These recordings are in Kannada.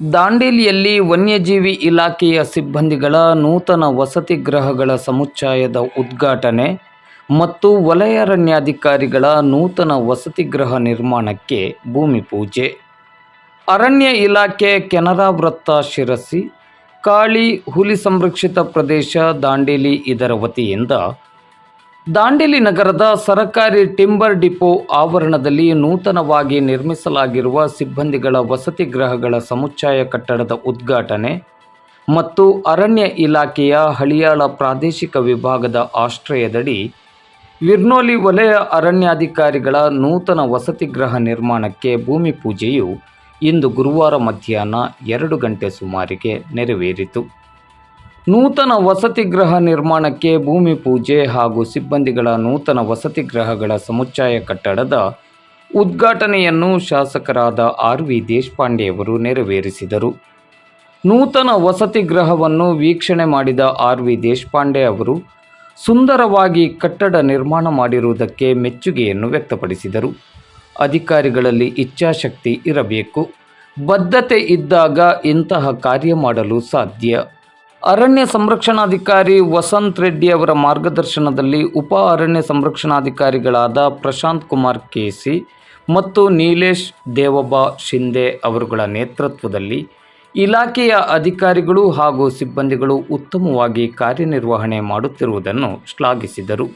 ದಾಂಡೇಲಿಯಲ್ಲಿ ವನ್ಯಜೀವಿ ಇಲಾಖೆಯ ಸಿಬ್ಬಂದಿಗಳ ನೂತನ ವಸತಿ ಗೃಹಗಳ ಸಮುಚ್ಚಯದ ಉದ್ಘಾಟನೆ ಮತ್ತು ವಲಯಾರಣ್ಯಾಧಿಕಾರಿಗಳ ನೂತನ ವಸತಿ ಗೃಹ ನಿರ್ಮಾಣಕ್ಕೆ ಭೂಮಿ ಪೂಜೆ. ಅರಣ್ಯ ಇಲಾಖೆ ಕೆನರಾ ವೃತ್ತ ಶಿರಸಿ, ಕಾಳಿ ಹುಲಿ ಸಂರಕ್ಷಿತ ಪ್ರದೇಶ ದಾಂಡೇಲಿ ಇದರ ವತಿಯಿಂದ ದಾಂಡೇಲಿ ನಗರದ ಸರಕಾರಿ ಟಿಂಬರ್ ಡಿಪೋ ಆವರಣದಲ್ಲಿ ನೂತನವಾಗಿ ನಿರ್ಮಿಸಲಾಗಿರುವ ಸಿಬ್ಬಂದಿಗಳ ವಸತಿ ಗೃಹಗಳ ಸಮುಚ್ಚಯ ಕಟ್ಟಡದ ಉದ್ಘಾಟನೆ ಮತ್ತು ಅರಣ್ಯ ಇಲಾಖೆಯ ಹಳಿಯಾಳ ಪ್ರಾದೇಶಿಕ ವಿಭಾಗದ ಆಶ್ರಯದಡಿ ವಿರ್ನೋಲಿ ವಲಯ ಅರಣ್ಯಾಧಿಕಾರಿಗಳ ನೂತನ ವಸತಿ ಗೃಹ ನಿರ್ಮಾಣಕ್ಕೆ ಭೂಮಿ ಪೂಜೆಯು ಇಂದು ಗುರುವಾರ ಮಧ್ಯಾಹ್ನ ಎರಡು ಗಂಟೆ ಸುಮಾರಿಗೆ ನೆರವೇರಿತು. ನೂತನ ವಸತಿ ಗೃಹ ನಿರ್ಮಾಣಕ್ಕೆ ಭೂಮಿ ಪೂಜೆ ಹಾಗೂ ಸಿಬ್ಬಂದಿಗಳ ನೂತನ ವಸತಿ ಗೃಹಗಳ ಸಮುಚ್ಚಯ ಕಟ್ಟಡದ ಉದ್ಘಾಟನೆಯನ್ನು ಶಾಸಕರಾದ ಆರ್ ವಿ ದೇಶಪಾಂಡೆಯವರು ನೆರವೇರಿಸಿದರು. ನೂತನ ವಸತಿ ಗೃಹವನ್ನು ವೀಕ್ಷಣೆ ಮಾಡಿದ ಆರ್ ವಿ ದೇಶಪಾಂಡೆ ಅವರು ಸುಂದರವಾಗಿ ಕಟ್ಟಡ ನಿರ್ಮಾಣ ಮಾಡಿರುವುದಕ್ಕೆ ಮೆಚ್ಚುಗೆಯನ್ನು ವ್ಯಕ್ತಪಡಿಸಿದರು. ಅಧಿಕಾರಿಗಳಲ್ಲಿ ಇಚ್ಛಾಶಕ್ತಿ ಇರಬೇಕು. ಬದ್ಧತೆ ಇದ್ದಾಗ ಇಂತಹ ಕಾರ್ಯ ಮಾಡಲು ಸಾಧ್ಯ. ಅರಣ್ಯ ಸಂರಕ್ಷಣಾಧಿಕಾರಿ ವಸಂತ್ ರೆಡ್ಡಿ ಅವರ ಮಾರ್ಗದರ್ಶನದಲ್ಲಿ ಉಪ ಅರಣ್ಯ ಸಂರಕ್ಷಣಾಧಿಕಾರಿಗಳಾದ ಪ್ರಶಾಂತ್ ಕುಮಾರ್ ಕೆಸಿ ಮತ್ತು ನೀಲೇಶ್ ದೇವಬಾ ಶಿಂದೆ ಅವರುಗಳ ನೇತೃತ್ವದಲ್ಲಿ ಇಲಾಖೆಯ ಅಧಿಕಾರಿಗಳು ಹಾಗೂ ಸಿಬ್ಬಂದಿಗಳು ಉತ್ತಮವಾಗಿ ಕಾರ್ಯನಿರ್ವಹಣೆ ಮಾಡುತ್ತಿರುವುದನ್ನು ಶ್ಲಾಘಿಸಿದರು.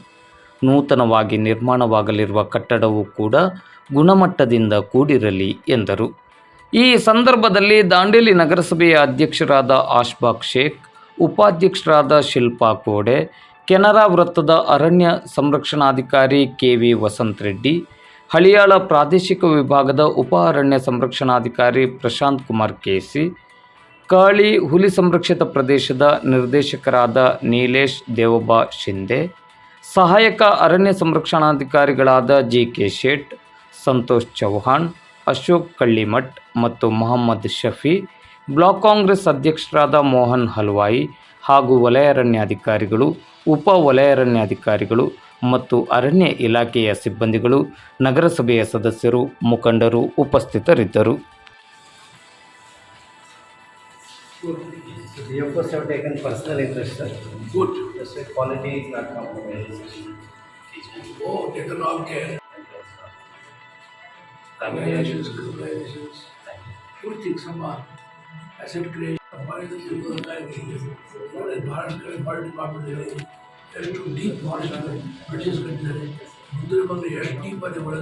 ನೂತನವಾಗಿ ನಿರ್ಮಾಣವಾಗಲಿರುವ ಕಟ್ಟಡವು ಕೂಡ ಗುಣಮಟ್ಟದಿಂದ ಕೂಡಿರಲಿ ಎಂದರು. ಈ ಸಂದರ್ಭದಲ್ಲಿ ದಾಂಡೇಲಿ ನಗರಸಭೆಯ ಅಧ್ಯಕ್ಷರಾದ ಆಶ್ಬಾಕ್ ಶೇಖ್ ಉಪಾಧ್ಯಕ್ಷರಾದ ಶಿಲ್ಪಾ ಕೋಡೆ, ಕೆನರಾ ವೃತ್ತದ ಅರಣ್ಯ ಸಂರಕ್ಷಣಾಧಿಕಾರಿ ಕೆ ವಿ ವಸಂತ್ ರೆಡ್ಡಿ ಹಳಿಯಾಳ ಪ್ರಾದೇಶಿಕ ವಿಭಾಗದ ಉಪ ಅರಣ್ಯ ಸಂರಕ್ಷಣಾಧಿಕಾರಿ ಪ್ರಶಾಂತ್ ಕುಮಾರ್ ಕೆಸಿ ಕಾಳಿ ಹುಲಿ ಸಂರಕ್ಷಿತ ಪ್ರದೇಶದ ನಿರ್ದೇಶಕರಾದ ನೀಲೇಶ್ ದೇವಬಾ ಶಿಂದೆ ಸಹಾಯಕ ಅರಣ್ಯ ಸಂರಕ್ಷಣಾಧಿಕಾರಿಗಳಾದ ಜಿ ಕೆ ಶೇಟ್, ಸಂತೋಷ್ ಚೌಹಾಣ್ ಅಶೋಕ್ ಕಳ್ಳಿಮಠ್ ಮತ್ತು ಮೊಹಮ್ಮದ್ ಶಫಿ ಬ್ಲಾಕ್ ಕಾಂಗ್ರೆಸ್ ಅಧ್ಯಕ್ಷರಾದ ಮೋಹನ್ ಹಲ್ವಾಯಿ ಹಾಗೂ ವಲಯಾರಣ್ಯಾಧಿಕಾರಿಗಳು ಉಪ ವಲಯಾರಣ್ಯಾಧಿಕಾರಿಗಳು ಮತ್ತು ಅರಣ್ಯ ಇಲಾಖೆಯ ಸಿಬ್ಬಂದಿಗಳು, ನಗರಸಭೆಯ ಸದಸ್ಯರು, ಮುಖಂಡರು ಉಪಸ್ಥಿತರಿದ್ದರು. एसेट क्रिएशन हमारे भारत के foreign department to deep knowledge British country मुद्रा बंगले डीप बने बड़े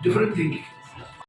different thinking.